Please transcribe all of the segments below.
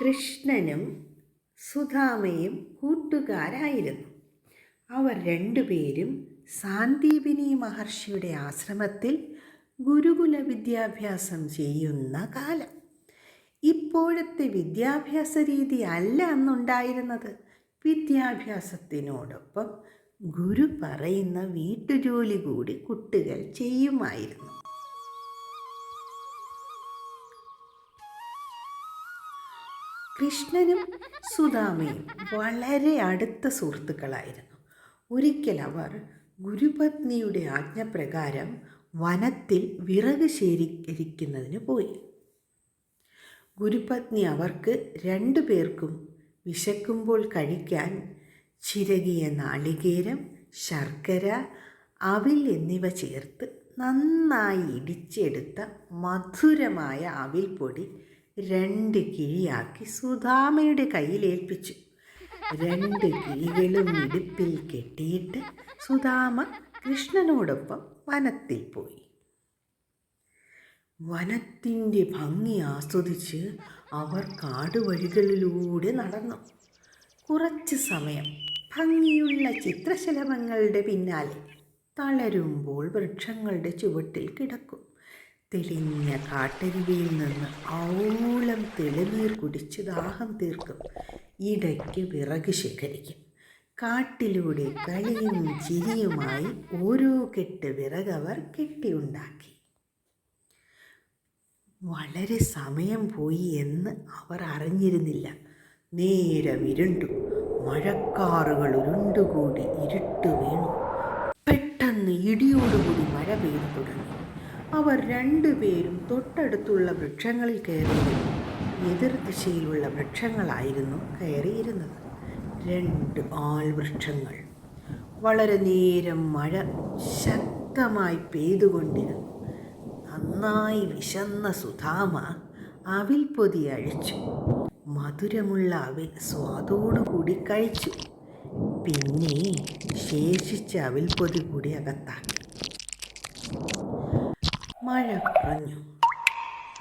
കൃഷ്ണനും സുധാമയും കൂട്ടുകാരായിരുന്നു. അവർ രണ്ടുപേരും സാന്ദീപിനി മഹർഷിയുടെ ആശ്രമത്തിൽ ഗുരുകുല വിദ്യാഭ്യാസം ചെയ്യുന്ന കാലം. ഇപ്പോഴത്തെ വിദ്യാഭ്യാസ രീതി അല്ല അന്നുണ്ടായിരുന്നത് വിദ്യാഭ്യാസത്തിനോടൊപ്പം ഗുരു പറയുന്ന വീട്ടുജോലി കൂടി കുട്ടികൾ ചെയ്യുമായിരുന്നു. കൃഷ്ണനും സുധാമയും വളരെ അടുത്ത സുഹൃത്തുക്കളായിരുന്നു. ഒരിക്കൽ അവർ ഗുരുപത്നിയുടെ ആജ്ഞപ്രകാരം വനത്തിൽ വിറക് ശേഖരിക്കുന്നതിന് പോയി. ഗുരുപത്നി അവർക്ക് രണ്ടു പേർക്കും വിശക്കുമ്പോൾ കഴിക്കാൻ ചിരകിയ നാളികേരം ശർക്കര അവിൽ എന്നിവ ചേർത്ത് നന്നായി ഇടിച്ചെടുത്ത മധുരമായ അവിൽ പൊടി രണ്ട് കിഴിയാക്കി സുധാമയുടെ കയ്യിലേൽപ്പിച്ചു. രണ്ട് കിഴികളും ഇടുപ്പിൽ കെട്ടിയിട്ട് സുധാമ കൃഷ്ണനോടൊപ്പം വനത്തിൽ പോയി. വനത്തിന്റെ ഭംഗി ആസ്വദിച്ച് അവർ കാടുവഴികളിലൂടെ നടന്നു. കുറച്ച് സമയം ഭംഗിയുള്ള ചിത്രശലഭങ്ങളുടെ പിന്നാലെ തളരുമ്പോൾ വൃക്ഷങ്ങളുടെ ചുവട്ടിൽ കിടക്കും. തെളിഞ്ഞ കാട്ടരുവിയിൽ നിന്ന് ഔളം തെളിനീർ കുടിച്ച് ദാഹം തീർക്കും. ഇടയ്ക്ക് വിറക് ശേഖരിക്കും. കാട്ടിലൂടെ കളിയും ചിരിയുമായി ഓരോ കെട്ട് വിറകവർ കെട്ടിയുണ്ടാക്കി. വളരെ സമയം പോയി എന്ന് അവർ അറിഞ്ഞിരുന്നില്ല. നേരം ഇരുണ്ടു മഴക്കാറുകൾ ഉരുണ്ടുകൂടി ഇരുട്ട് വീണു. പെട്ടെന്ന് ഇടിയോടുകൂടി മഴ പെയ്തു തുടങ്ങി. അവർ രണ്ടുപേരും തൊട്ടടുത്തുള്ള വൃക്ഷങ്ങളിൽ കയറിയിരുന്നു. എതിർ ദിശയിലുള്ള വൃക്ഷങ്ങളായിരുന്നു കയറിയിരുന്നത്. രണ്ട് ആൽവൃക്ഷങ്ങൾ വളരെ നേരം മഴ ശക്തമായി പെയ്തുകൊണ്ടിരുന്നു. നന്നായി വിശന്ന സുധാമ അവിൽ പൊതി അഴിച്ചു. മധുരമുള്ള അവിൽ സ്വാദോടുകൂടി കഴിച്ചു. പിന്നെ ശേഷിച്ച അവിൽ പൊതി കൂടി അകത്താക്കി. മഴ കുറഞ്ഞു.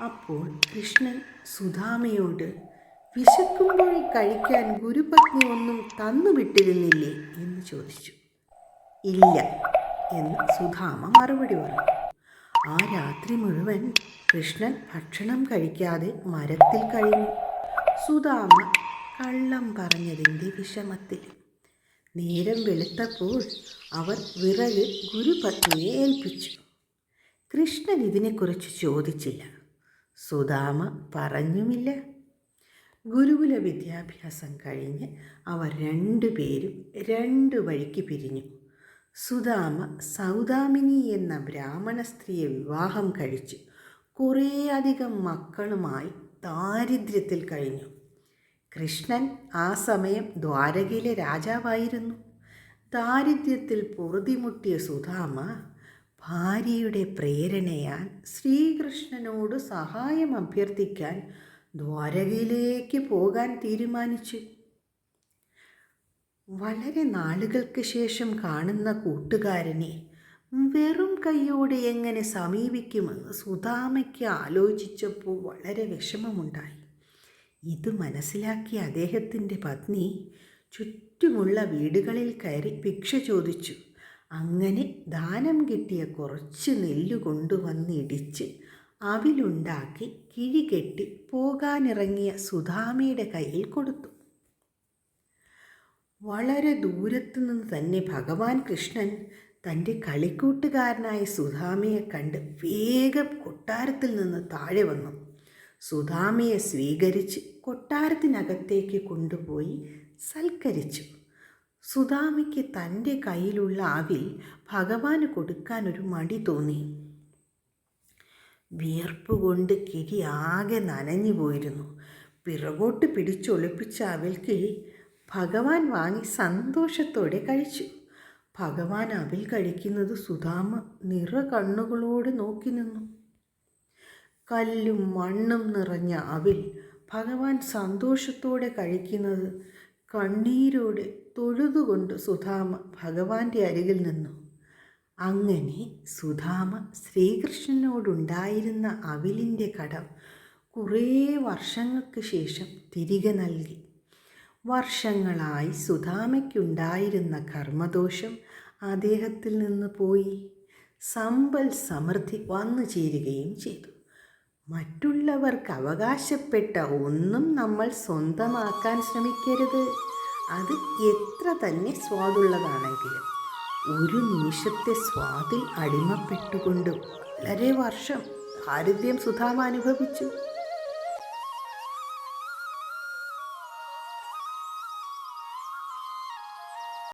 അപ്പോൾ കൃഷ്ണൻ സുധാമയോട് വിശക്കുമ്പോൾ കഴിക്കാൻ ഗുരുപത്നി ഒന്നും തന്നുവിട്ടിരുന്നില്ലേ എന്ന് ചോദിച്ചു. ഇല്ല എന്ന് സുധാമ മറുപടി പറഞ്ഞു. ആ രാത്രി മുഴുവൻ കൃഷ്ണൻ ഭക്ഷണം കഴിക്കാതെ മരത്തിൽ കഴിഞ്ഞു. സുധാമ കള്ളം പറഞ്ഞതിന്റെ വിഷമത്തിൽ. നേരം വെളുത്തപ്പോൾ അവർ വിറക് ഗുരുപത്നിയെ ഏൽപ്പിച്ചു. കൃഷ്ണൻ ഇതിനെക്കുറിച്ച് ചോദിച്ചില്ല. സുധാമ പറഞ്ഞുമില്ല. ഗുരുകുല വിദ്യാഭ്യാസം കഴിഞ്ഞ് അവർ രണ്ടുപേരും രണ്ട് വഴിക്ക് പിരിഞ്ഞു. സുധാമ സൗദാമിനി എന്ന ബ്രാഹ്മണ സ്ത്രീയെ വിവാഹം കഴിച്ചു കുറേയധികം മക്കളുമായി ദാരിദ്ര്യത്തിൽ കഴിഞ്ഞു. കൃഷ്ണൻ ആ സമയം ദ്വാരകയിലെ രാജാവായിരുന്നു. ദാരിദ്ര്യത്തിൽ പൊറുതിമുട്ടിയ സുധാമ ഭാര്യയുടെ പ്രേരണയാൽ ശ്രീകൃഷ്ണനോട് സഹായം അഭ്യർത്ഥിക്കാൻ ദ്വാരകയിലേക്ക് പോകാൻ തീരുമാനിച്ചു. വളരെ നാളുകൾക്ക് ശേഷം കാണുന്ന കൂട്ടുകാരനെ വെറും കൈയോടെ എങ്ങനെ സമീപിക്കുമെന്ന് സുധാമയ്ക്ക് ആലോചിച്ചപ്പോൾ വളരെ വിഷമമുണ്ടായി. ഇത് മനസ്സിലാക്കിയ അദ്ദേഹത്തിന്റെ പത്നി ചുറ്റുമുള്ള വീടുകളിൽ കയറി ഭിക്ഷ ചോദിച്ചു. അങ്ങനെ ദാനം കിട്ടിയ കുറച്ച് നെല്ല് കൊണ്ടുവന്നിടിച്ച് അവിലുണ്ടാക്കി കിഴികെട്ടി പോകാനിറങ്ങിയ സുധാമയുടെ കയ്യിൽ കൊടുത്തു. വളരെ ദൂരത്തു നിന്ന് തന്നെ ഭഗവാൻ കൃഷ്ണൻ തന്റെ കളിക്കൂട്ടുകാരനായ സുധാമയെ കണ്ട് വേഗം കൊട്ടാരത്തിൽ നിന്ന് താഴെ വന്നു. സുധാമയെ സ്വീകരിച്ച് കൊട്ടാരത്തിനകത്തേക്ക് കൊണ്ടുപോയി സൽക്കരിച്ചു. സുധാമയ്ക്ക് തന്റെ കയ്യിലുള്ള ആവിൽ ഭഗവാന് കൊടുക്കാൻ ഒരു മടി തോന്നി. വിയർപ്പ് കൊണ്ട് കിരി ആകെ നനഞ്ഞു പോയിരുന്നു. പിറകോട്ട് പിടിച്ചൊളിപ്പിച്ച അവിൽക്ക് ഭഗവാൻ വാങ്ങി സന്തോഷത്തോടെ കഴിച്ചു. ഭഗവാൻ അവിൽ കഴിക്കുന്നത് സുധാമ നിറ കണ്ണുകളോട് നോക്കി നിന്നു. കല്ലും മണ്ണും നിറഞ്ഞ അവിൽ ഭഗവാൻ സന്തോഷത്തോടെ കഴിക്കുന്നത് കണ്ണീരോടെ തൊഴുതുകൊണ്ട് സുധാമ ഭഗവാന്റെ അരികിൽ നിന്നു. അങ്ങനെ സുധാമ ശ്രീകൃഷ്ണനോടുണ്ടായിരുന്ന അവിലിന്റെ കടം കുറേ വർഷങ്ങൾക്ക് ശേഷം തിരികെ നൽകി. വർഷങ്ങളായി സുധാമയ്ക്കുണ്ടായിരുന്ന കർമ്മദോഷം അദ്ദേഹത്തിൽ നിന്ന് പോയി. സമ്പൽ സമൃദ്ധി വന്നു ചേരുകയും ചെയ്തു. മറ്റുള്ളവർക്ക് അവകാശപ്പെട്ട ഒന്നും നമ്മൾ സ്വന്തമാക്കാൻ ശ്രമിക്കരുത്. അത് എത്ര തന്നെ സ്വാദുള്ളതാണെങ്കിലും ഒരു നിമിഷത്തെ സ്വാദിൽ അടിമപ്പെട്ടുകൊണ്ട് വളരെ വർഷം ദാരിദ്ര്യം സുധാമ അനുഭവിച്ചു